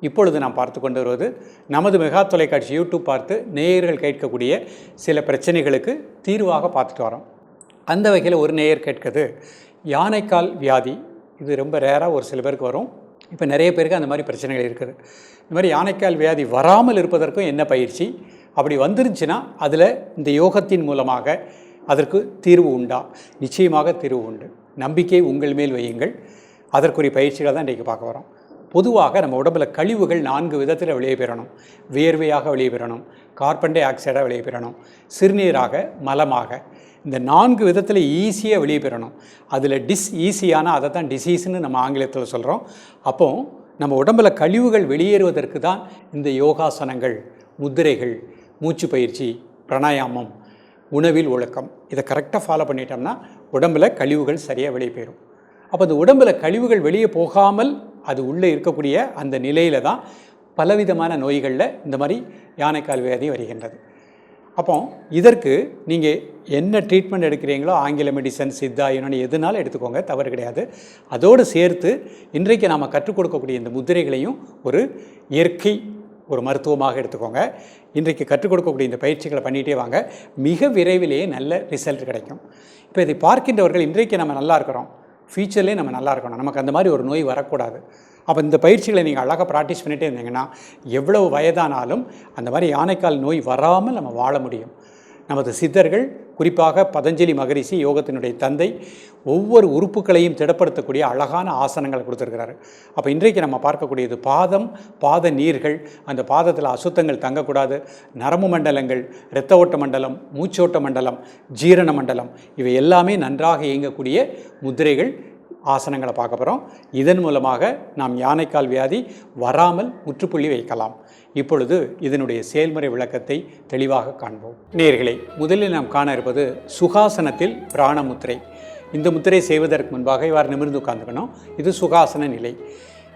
இப்பொழுது நாம் பார்த்து கொண்டு வருவது நமது மெகா தொலைக்காட்சி யூடியூப் பார்த்து நேயர்கள் கேட்கக்கூடிய சில பிரச்சனைகளுக்கு தீர்வாக பார்த்துட்டு வரோம். அந்த வகையில் ஒரு நேயர் கேட்கிறது யானைக்கால் வியாதி. இது ரொம்ப ரேராக ஒரு சில பேருக்கு வரும். இப்போ நிறைய பேருக்கு அந்த மாதிரி பிரச்சனைகள் இருக்குது. இந்த மாதிரி யானைக்கால் வியாதி வராமல் இருப்பதற்கும் என்ன பயிற்சி? அப்படி வந்துருந்துச்சுன்னா அதில் இந்த யோகத்தின் மூலமாக அதற்கு தீர்வு உண்டா? நிச்சயமாக தீர்வு உண்டு. நம்பிக்கை உங்கள் மேல் வையுங்கள். அதற்குரிய பயிற்சிகளை தான் இன்றைக்கி பார்க்க வரோம். பொதுவாக நம்ம உடம்பில் கழிவுகள் நான்கு விதத்தில் வெளியே பெறணும். வியர்வையாக வெளியே பெறணும் கார்பன் டை ஆக்சைடாக வெளியே பெறணும் சிறுநீராக மலமாக. இந்த நான்கு விதத்தில் ஈஸியாக வெளியே பெறணும். அதில் டிஸ் ஈஸியான அதை தான் டிசீஸ்னு நம்ம ஆங்கிலத்தில் சொல்கிறோம் அப்போ நம்ம உடம்புல கழிவுகள் வெளியேறுவதற்கு தான் இந்த யோகாசனங்கள் முத்திரைகள் மூச்சு பயிற்சி பிராணாயாமம் உணவில் ஒழுக்கம் இதை கரெக்டாக ஃபாலோ பண்ணிட்டோம்னா உடம்புல கழிவுகள் சரியாக வெளியே போயிடும் அப்போ அந்த உடம்பில் கழிவுகள் வெளியே போகாமல் அது உள்ளே இருக்கக்கூடிய அந்த நிலையில் தான் பலவிதமான நோய்களில் இந்த மாதிரி யானைக்கால் வியாதி வருகின்றது. அப்போ இதற்கு நீங்கள் என்ன ட்ரீட்மெண்ட் எடுக்கிறீங்களோ ஆங்கில மெடிசன் சித்தா யுனானி எதுனாலும் எடுத்துக்கோங்க தவறு கிடையாது. அதோடு சேர்த்து இன்றைக்கு நாம் கற்றுக் கொடுக்கக்கூடிய இந்த முதிரைகளையும் ஒரு இயற்கை ஒரு மருத்துவமாக எடுத்துக்கோங்க. இன்றைக்கு கற்றுக் கொடுக்கக்கூடிய இந்த பயிற்சிகளை பண்ணிகிட்டே வாங்க. மிக விரைவிலேயே நல்ல ரிசல்ட் கிடைக்கும். இப்போ இதை பார்க்கின்றவர்கள் இன்றைக்கு நம்ம நல்லா இருக்கிறோம். ஃபியூச்சர்லேயே நம்ம நல்லா இருக்கணும். நமக்கு அந்த மாதிரி ஒரு நோய் வரக்கூடாது. அப்போ இந்த பயிற்சிகளை நீங்கள் அழகாக ப்ராக்டிஸ் பண்ணிகிட்டே இருந்தீங்கன்னா எவ்வளவு வயதானாலும் அந்த மாதிரி யானைக்கால் நோய் வராமல் நம்ம வாழ முடியும். நமது சித்தர்கள் குறிப்பாக பதஞ்சலி மகரிஷி யோகத்தினுடைய தந்தை ஒவ்வொரு உறுப்புகளையும் திடப்படுத்தக்கூடிய அழகான ஆசனங்களை கொடுத்துருக்கிறாரு. அப்போ இன்றைக்கு நம்ம பார்க்கக்கூடியது பாதம் பாத நீர்கள் அந்த பாதத்தில் அசுத்தங்கள் தங்கக்கூடாது. நரம்பு மண்டலங்கள் இரத்த ஓட்ட மண்டலம் மூச்சோட்ட மண்டலம் ஜீரண மண்டலம் இவை எல்லாமே நன்றாக இயங்கக்கூடிய முதிரைகள் ஆசனங்களை பார்க்க போகிறோம் இதன் மூலமாக நாம் யானைக்கால் வியாதி வராமல் முற்றுப்புள்ளி வைக்கலாம். இப்பொழுது இதனுடைய செயல்முறை விளக்கத்தை தெளிவாக காண்போம். நேர்களை முதலில் நாம் காண இருப்பது சுகாசனத்தில் பிராணமுத்திரை இந்த முத்திரை செய்வதற்கு முன்பாக இவ்வாறு நிமிர்ந்து உட்காந்துக்கணும் இது சுகாசன நிலை.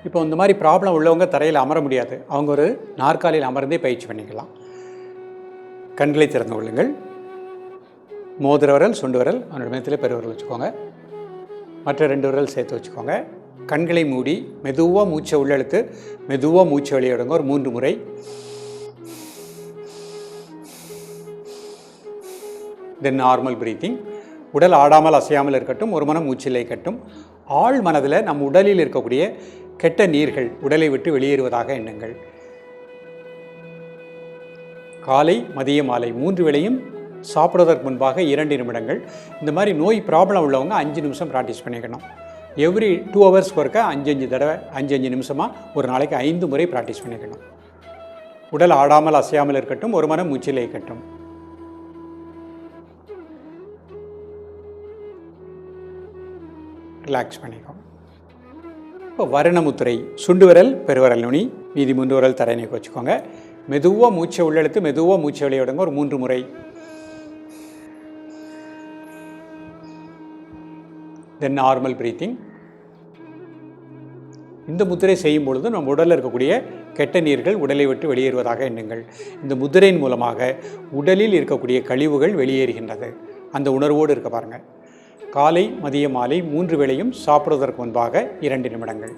இப்போ இந்த மாதிரி ப்ராப்ளம் உள்ளவங்க தரையில் அமர முடியாது. அவங்க ஒரு நாற்காலியில் அமர்ந்தே பயிற்சி பண்ணிக்கலாம். கண்களை திறந்து கொள்ளுங்கள். மோதிர விரல் சுண்டு விரல் அவனோட வச்சுக்கோங்க. மற்ற ரெண்டு விரல் சேர்த்து வச்சுக்கோங்க. கண்களை மூடி மெதுவாக மூச்சை உள்ளெழுத்து மெதுவாக மூச்சை வெளியிடுங்க ஒரு மூன்று முறை. தென் நார்மல் பிரீத்திங் உடல் ஆடாமல் அசையாமல் இருக்கட்டும் ஒரு மனம் மூச்சிலை கட்டும் ஆழ் மனதில் நம் உடலில் இருக்கக்கூடிய கெட்ட நீர்கள் உடலை விட்டு வெளியேறுவதாக எண்ணுங்கள். காலை மதிய மாலை மூன்று வேளையும் சாப்பிடுவதற்கு முன்பாக இரண்டு நிமிடங்கள். இந்த மாதிரி நோய் ப்ராப்ளம் உள்ளவங்க அஞ்சு நிமிஷம் ப்ராக்டிஸ் பண்ணிக்கணும். எவ்ரி டூ ஹவர்ஸ் ஒர்க்க அஞ்சு அஞ்சு தடவை அஞ்சு அஞ்சு நிமிஷமாக ஒரு நாளைக்கு ஐந்து முறை ப்ராக்டிஸ் பண்ணிக்கணும். உடல் ஆடாமல் அசையாமல் இருக்கட்டும் ஒரு மனம் மூச்சிலே இருக்கட்டும் ரிலாக்ஸ் பண்ணிக்கோங்க இப்போ வருணமுத்திரை சுண்டு விரல் பெருவரல் நுனி மீதி மூன்று விரல் தரையினைக்கு வச்சுக்கோங்க. மெதுவாக மூச்சை உள்ளெழுத்து மெதுவாக மூச்சை வெளியிடுங்க ஒரு மூன்று முறை. தென் நார்மல் பிரீத்திங் இந்த முத்திரை செய்யும் பொழுது நம் உடலில் இருக்கக்கூடிய கெட்ட நீர்கள் உடலை விட்டு வெளியேறுவதாக எண்ணுங்கள். இந்த முத்திரையின் மூலமாக உடலில் இருக்கக்கூடிய கழிவுகள் வெளியேறுகின்றது. அந்த உணர்வோடு இருக்க பாருங்கள். காலை மதிய மாலை மூன்று வேளையும் சாப்பிடுவதற்கு முன்பாக இரண்டு நிமிடங்கள்.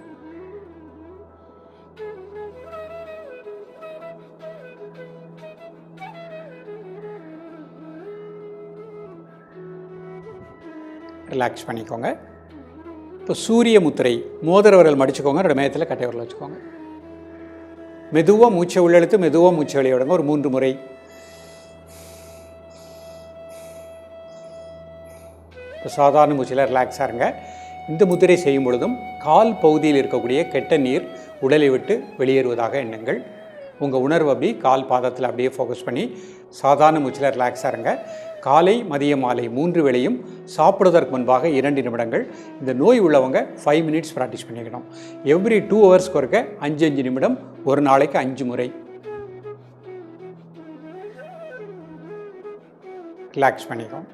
ரிலாக்ஸ் பண்ணிக்கோங்க. இப்போ சூரிய முத்திரை மோதிரவர்கள் மடிச்சுக்கோங்க ரெண்டு மேயத்தில் கட்டை வச்சுக்கோங்க. மெதுவாக மூச்சை உள்ளெழுத்து மெதுவாக மூச்சை வெளியிடுங்க ஒரு மூன்று முறை. இப்போ சாதாரண மூச்சில் ரிலாக்ஸாக இருங்க. இந்த முத்திரை செய்யும் பொழுதும் கால் பகுதியில் இருக்கக்கூடிய கெட்ட நீர் உடலை விட்டு வெளியேறுவதாக எண்ணுங்கள். உங்கள் உணர்வு அப்படி கால் பாதத்தில் அப்படியே ஃபோக்கஸ் பண்ணி சாதாரண மூச்சில் ரிலாக்ஸாக இருங்க. காலை மதிய மாலை மூன்று வேளையும் சாப்பிடுவதற்கு முன்பாக இரண்டு நிமிடங்கள். இந்த நோய் உள்ளவங்க ஃபைவ் மினிட்ஸ் ப்ராக்டிஸ் பண்ணிக்கணும். எவ்ரி டூ ஹவர்ஸ்க்கு ஒருக்க அஞ்சு அஞ்சு நிமிடம் ஒரு நாளைக்கு அஞ்சு முறை. ரிலாக்ஸ் பண்ணிக்கணும்.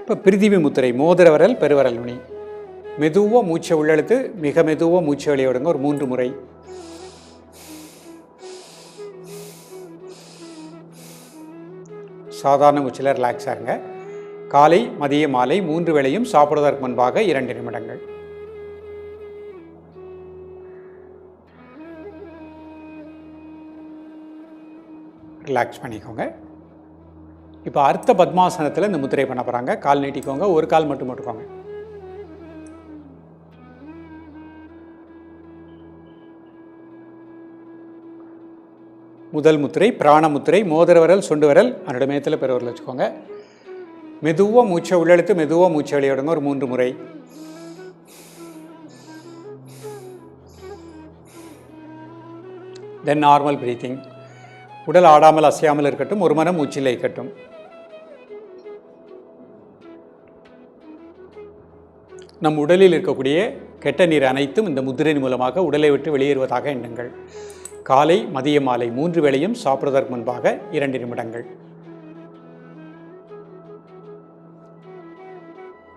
இப்போ பிரிதிவி முத்திரை மோதிர விரல் பெருவரல் நுனி. மெதுவாக மூச்சை உள்ளெழுத்து மிக மெதுவாக மூச்சை வெளியே விடுங்க ஒரு மூன்று முறை. சாதாரண உச்சியில் ரிலாக்ஸ் ஆகுங்க காலை மதிய மாலை மூன்று வேளையும் சாப்பிடுவதற்கு முன்பாக இரண்டு நிமிடங்கள். ரிலாக்ஸ் பண்ணிக்கோங்க. இப்போ அர்த்த பத்மாசனத்தில் இந்த முத்திரை பண்ண போகிறாங்க கால் நீட்டிக்கோங்க. ஒரு கால் மட்டும் போட்டுக்கோங்க. முதல் முத்திரை பிராணமுத்திரை மோதிர விரல் சுண்டு விரல் அதோட மேத்தில் பெருவரில் வச்சுக்கோங்க. மெதுவாக மூச்சை உள்ளெழுத்து மெதுவாக மூச்சை வெளியிடுங்க ஒரு மூன்று முறை. தென் நார்மல் பிரீத்திங் உடல் ஆடாமல் அசையாமல் இருக்கட்டும் ஒரு மனம் மூச்சில் இருக்கட்டும் நம் உடலில் இருக்கக்கூடிய கெட்ட நீர் அனைத்தும் இந்த முத்திரையின் மூலமாக உடலை விட்டு வெளியேறுவதாக எண்ணுங்கள். காலை மதிய மாலை மூன்று வேளையும் சாப்பிடுவதற்கு முன்பாக இரண்டு நிமிடங்கள்.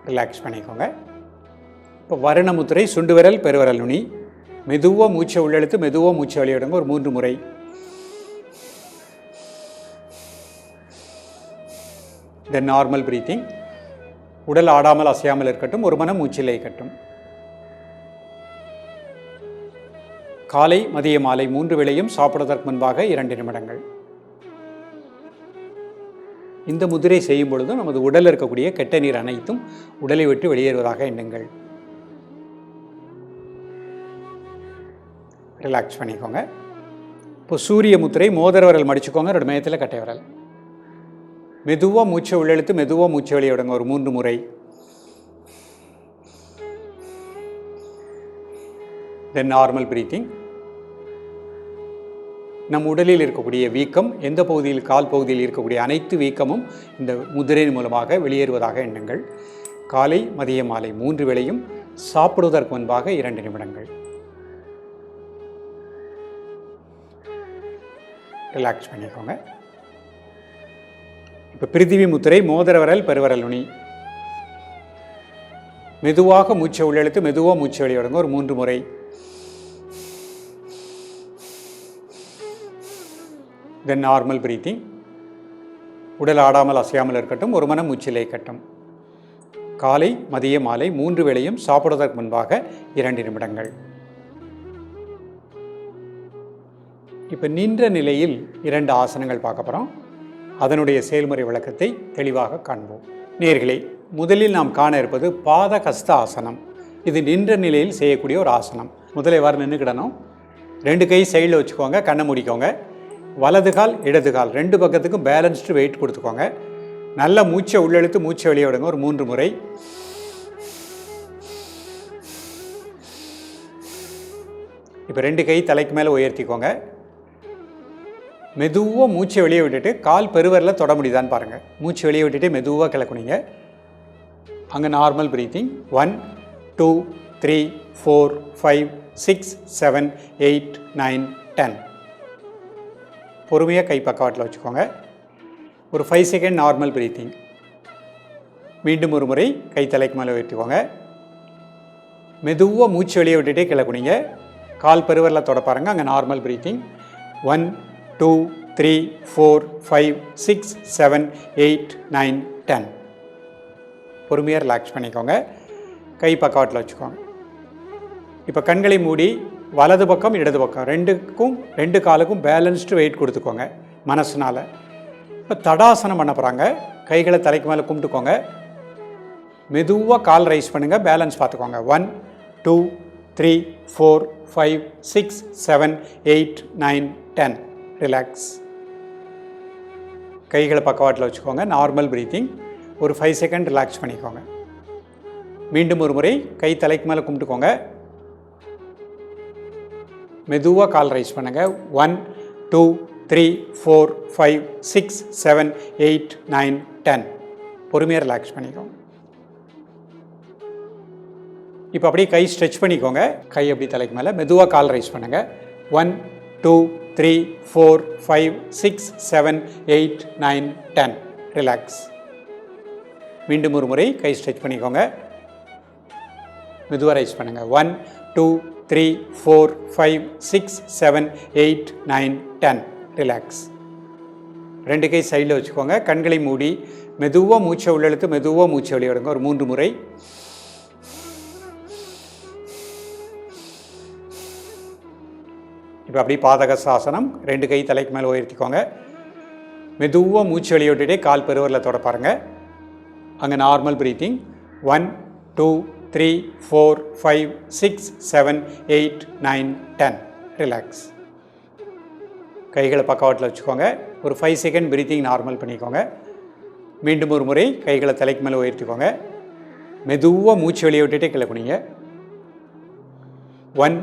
ரிலாக்ஸ் பண்ணிக்கோங்க. இப்போ வருணமுத்திரை சுண்டுவிரல் சுண்டு விரல் பெருவரல் நுனி. மெதுவாக மூச்சை உள்ளெழுத்து மெதுவாக மூச்சை வெளியிடுங்க. ஒரு மூன்று முறை. தென் நார்மல் பிரீத்திங் உடல் ஆடாமல் அசையாமல் இருக்கட்டும். ஒரு மனம் மூச்சில் இருக்கட்டும் காலை மதிய மாலை மூன்று வேளையும் சாப்பிடுவதற்கு முன்பாக இரண்டு நிமிடங்கள். இந்த முதிரை செய்யும் பொழுது நமது உடலில் இருக்கக்கூடிய கெட்ட நீர் அனைத்தும் உடலை விட்டு வெளியேறுவதாக எண்ணுங்கள். ரிலாக்ஸ் பண்ணிக்கோங்க. இப்போ சூரிய முத்திரை மோதிர விரல் மடிச்சுக்கோங்க ரெண்டு மையத்தில் கட்டை விரல். மெதுவாக மூச்சை உள்ளெழுத்து மெதுவாக மூச்சை வெளியே விடுங்க ஒரு மூன்று முறை. தென் நார்மல் பிரீத்திங் நம் உடலில் இருக்கக்கூடிய வீக்கம் எந்த பகுதியில் கால் பகுதியில் இருக்கக்கூடிய அனைத்து வீக்கமும் இந்த முதிரையின் மூலமாக வெளியேறுவதாக எண்ணுங்கள். காலை மதிய மாலை மூன்று வேளையும் சாப்பிடுவதற்கு முன்பாக இரண்டு நிமிடங்கள். ரிலாக்ஸ் பண்ணிக்கோங்க. இப்போ பிரிதிவி முத்திரை மோதிரவரல் பெருவரல் நுனி. மெதுவாக மூச்சை உள்ளெழுத்து மெதுவாக மூச்சை வெளியிடுங்க ஒரு மூன்று முறை. தென் நார்மல் பிரீத்திங் உடல் ஆடாமல் அசையாமல் இருக்கட்டும். ஒரு மனம் மூச்சிலே கட்டும் காலை மதிய மாலை மூன்று வேளையும் சாப்பிடுவதற்கு முன்பாக இரண்டு நிமிடங்கள். இப்போ நின்ற நிலையில் இரண்டு ஆசனங்கள் பார்க்க போகிறோம் அதனுடைய செயல்முறை விளக்கத்தை தெளிவாக காண்போம். நேர்களே முதலில் நாம் காண இருப்பது பாத கஸ்த ஆசனம். இது நின்ற நிலையில் செய்யக்கூடிய ஒரு ஆசனம். முதலே எவ்வாறு நின்றுக்கிடணும் ரெண்டு கை சைடில் வச்சுக்கோங்க கண்ணை முடிக்கோங்க. வலது கால் இடது கால். ரெண்டு பக்கத்துக்கும் பேலன்ஸ்டு வெயிட் கொடுத்துக்கோங்க. நல்ல மூச்சை உள்ளெழுத்து மூச்சை வெளியே விடுங்க. ஒரு மூன்று முறை. இப்போ ரெண்டு கை தலைக்கு மேலே உயர்த்திக்கோங்க. மெதுவாக மூச்சை வெளியே விட்டுட்டு கால் பெருவரில் தொட முடியுதான்னு பாருங்கள் மூச்சு வெளியே விட்டுட்டு மெதுவாக கிளக்குனீங்க. அங்கே normal breathing one two three four five six seven eight nine ten பொறுமையாக கை பக்கவாட்டில் வச்சுக்கோங்க. ஒரு ஃபைவ் செகண்ட் நார்மல் ப்ரீத்திங் மீண்டும் ஒரு முறை கை தலைக்கு மேலே உயர்த்திக்கோங்க மெதுவாக மூச்சு வெளியே விட்டுட்டே கிளக்குனீங்க கால் பெருவரில் தொட பாருங்க அங்கே normal breathing one two three four five six seven eight nine ten பொறுமையாக ரிலாக்ஸ் பண்ணிக்கோங்க. கை பக்கவாட்டில் வச்சுக்கோங்க. இப்போ கண்களை மூடி வலது பக்கம் இடது பக்கம். ரெண்டுக்கும் ரெண்டு காலுக்கும் பேலன்ஸ்டு வெயிட் கொடுத்துக்கோங்க மனசுனால். இப்போ தடாசனம் பண்ண போகிறாங்க கைகளை தலைக்கு மேலே கும்பிட்டுக்கோங்க. மெதுவாக கால் ரைஸ் பண்ணுங்கள் பேலன்ஸ் பார்த்துக்கோங்க. One two three four five six seven eight nine ten relax கைகளை பக்கவாட்டில் வச்சுக்கோங்க. நார்மல் ப்ரீத்திங் ஒரு ஃபைவ் செகண்ட் ரிலாக்ஸ் பண்ணிக்கோங்க. மீண்டும் ஒரு முறை கை தலைக்கு மேலே கும்பிட்டுக்கோங்க. மெதுவாக கால் ரைஸ் பண்ணுங்கள் one two three four five six seven eight nine ten பொறுமையாக ரிலாக்ஸ் பண்ணிக்கோங்க இப்போ அப்படியே கை ஸ்ட்ரெச் பண்ணிக்கோங்க. கை அப்படி தலைக்கு மேலே. மெதுவாக கால் ரைஸ் பண்ணுங்கள் one two three four five six seven eight nine ten relax மீண்டும் ஒரு முறை கை ஸ்ட்ரெச் பண்ணிக்கோங்க. மெதுவாக ரைஸ் பண்ணுங்கள் one two three four five six seven eight nine ten relax ரெண்டு கை சைடில் வச்சுக்கோங்க. கண்களை மூடி மெதுவாக மூச்சை உள்ளெழுத்து மெதுவாக மூச்சை வெளியிடுங்க ஒரு மூன்று முறை. இப்போ அப்படியே பாதகசாசனம். ரெண்டு கை தலைக்கு மேலே உயர்த்திக்கோங்க. மெதுவாக மூச்சு வெளியிட்டுட்டே கால் பெருவரில் தொட பாருங்கள் அங்கே normal breathing one two three four five six seven eight nine ten. Relax கைகளை பக்கவாட்டில் வச்சுக்கோங்க. ஒரு ஃபைவ் செகண்ட் பிரீத்திங் நார்மல் பண்ணிக்கோங்க. மீண்டும் ஒரு முறை கைகளை தலைக்கு மேலே உயர்த்திக்கோங்க. மெதுவாக மூச்சு வெளியே விட்டுட்டே கீழே குனிங்க. One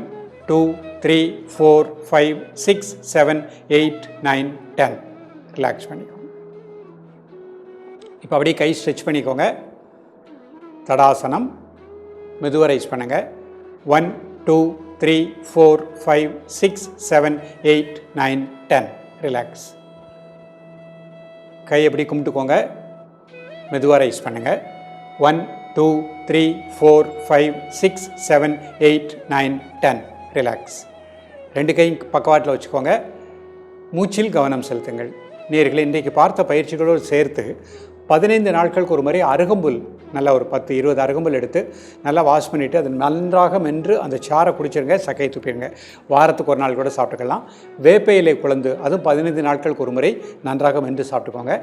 two three four five six seven eight nine ten relax பண்ணிக்கோங்க. இப்போ அப்படியே கை ஸ்ட்ரெச் பண்ணிக்கோங்க. தடாசனம். மெதுவாக ரைஸ் பண்ணுங்கள் one two three four five six seven eight nine ten relax கை எப்படி கும்பிட்டுக்கோங்க. மெதுவாக ரைஸ் பண்ணுங்கள் one two three four five six seven eight nine ten relax ரெண்டு கையும் பக்கவாட்டில் வச்சுக்கோங்க. மூச்சில் கவனம் செலுத்துங்கள். நேர்களை இன்றைக்கு பார்த்த பயிற்சிகளோடு சேர்த்து பதினைந்து நாட்களுக்கு ஒரு முறை அருகம்புல் நல்லா ஒரு பத்து இருபது அருகம்புல் எடுத்து நல்லா வாஷ் பண்ணிவிட்டு அது நன்றாக மென்று அந்த சாரை குடிச்சிருங்க சக்கையை துப்பிடுங்க. வாரத்துக்கு ஒரு நாள் கூட சாப்பிட்டுக்கலாம். வேப்ப இலை குழந்து அதுவும் பதினைந்து நாட்களுக்கு ஒரு முறை நன்றாக மென்று சாப்பிட்டுக்கோங்க.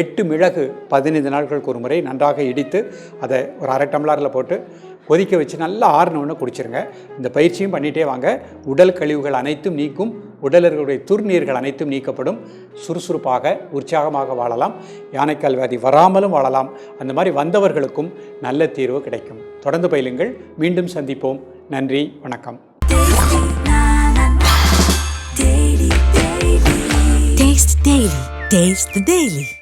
எட்டு மிளகு பதினைந்து நாட்களுக்கு ஒரு முறை நன்றாக இடித்து அதை ஒரு அரை டம்ளரில் போட்டு கொதிக்க வச்சு நல்லா ஆறினவுடனே குடிச்சிருங்க. இந்த பயிற்சியும் பண்ணிகிட்டே வாங்க. உடல் கழிவுகள் அனைத்தும் நீக்கும். உடலர்களுடைய துர்நீர்கள் அனைத்தும் நீக்கப்படும். சுறுசுறுப்பாக உற்சாகமாக வாழலாம். யானைக்கால் வியாதி வராமலும் வாழலாம். அந்த மாதிரி வந்தவர்களுக்கும் நல்ல தீர்வு கிடைக்கும். தொடர்ந்து பயிலுங்கள். மீண்டும் சந்திப்போம். நன்றி வணக்கம். Taste the Daily.